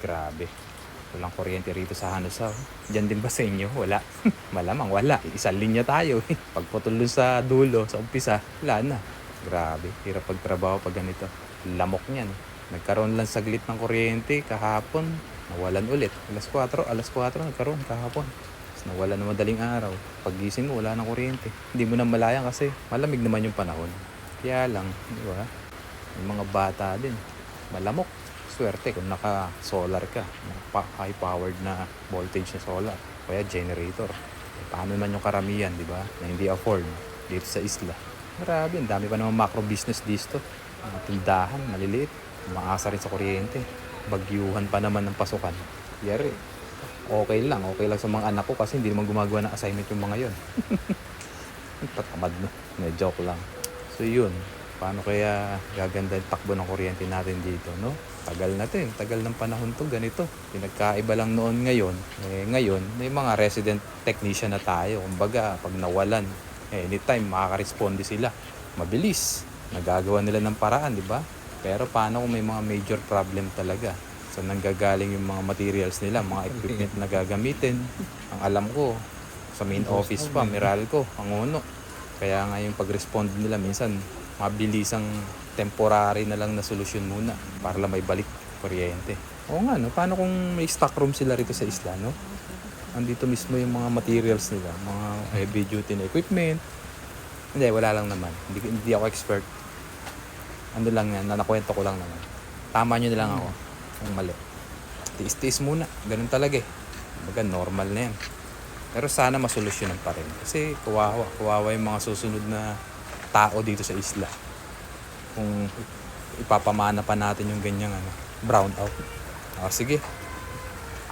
Grabe. Walang kuryente rito sa Hanusaw. Diyan din ba sa inyo? Wala. Malamang wala. Isang linya tayo. eh. Pagputol dun sa dulo, sa umpisa, wala na. Grabe. Hirap pagtrabaho pag ganito. Lamok niyan. Nagkaroon lang saglit ng kuryente kahapon. Nawalan ulit. Alas 4, alas 4 nagkaroon kahapon. Tapos nawala na madaling araw. Pagising mo, wala ng kuryente. Hindi mo na malayan kasi malamig naman yung panahon. Kaya lang, di ba? Yung mga bata din, malamok. Swerte kung naka-solar ka. naka- High-powered na voltage na solar. Kaya generator. Eh, paano naman yung karamihan, di ba? Na hindi afford dito sa isla. Grabe, ang dami pa naman macro business dito. Mga tindahan, maliliit. Maasa rin sa kuryente. Bagyuhan pa naman ng pasukan. Yari. Okay lang, okay lang sa mga anak ko kasi hindi naman gumagawa ng assignment yung mga yon. Patamad no. Na joke lang. So yun, paano kaya gaganda yung takbo ng kuryente natin dito, no? Tagal natin, tagal ng panahon to ganito. Pinagkaiba lang noon ngayon. Eh, ngayon, may mga resident technician na tayo. Kumbaga, pag nawalan, eh, anytime makaka-responde sila. Mabilis. Nagagawa nila ng paraan, di ba? Pero paano kung may mga major problem talaga? So nanggagaling yung mga materials nila, mga equipment na gagamitin. Ang alam ko, sa main office pa, Meralco, ang uno. Kaya nga yung pag-respond nila minsan, mabilisang temporary na lang na solusyon muna para lang may balik kuryente. Oo nga, no? Paano kung may stock room sila rito sa isla, no? Andito mismo yung mga materials nila, mga heavy duty na equipment. Hindi, wala lang naman. Hindi, hindi ako expert. Ano lang yan, nanakwento ko lang naman. Tama nyo na lang ako kung mali. Tiis-tiis muna. Ganun talaga eh. Baga normal na yan. Pero sana masolusyonan pa rin. Kasi kawawa. Kawawa yung mga susunod na tao dito sa isla. Kung ipapamana pa natin yung ganyang ano, brown out. Ah, sige.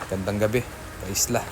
Gandang gabi. Sa isla.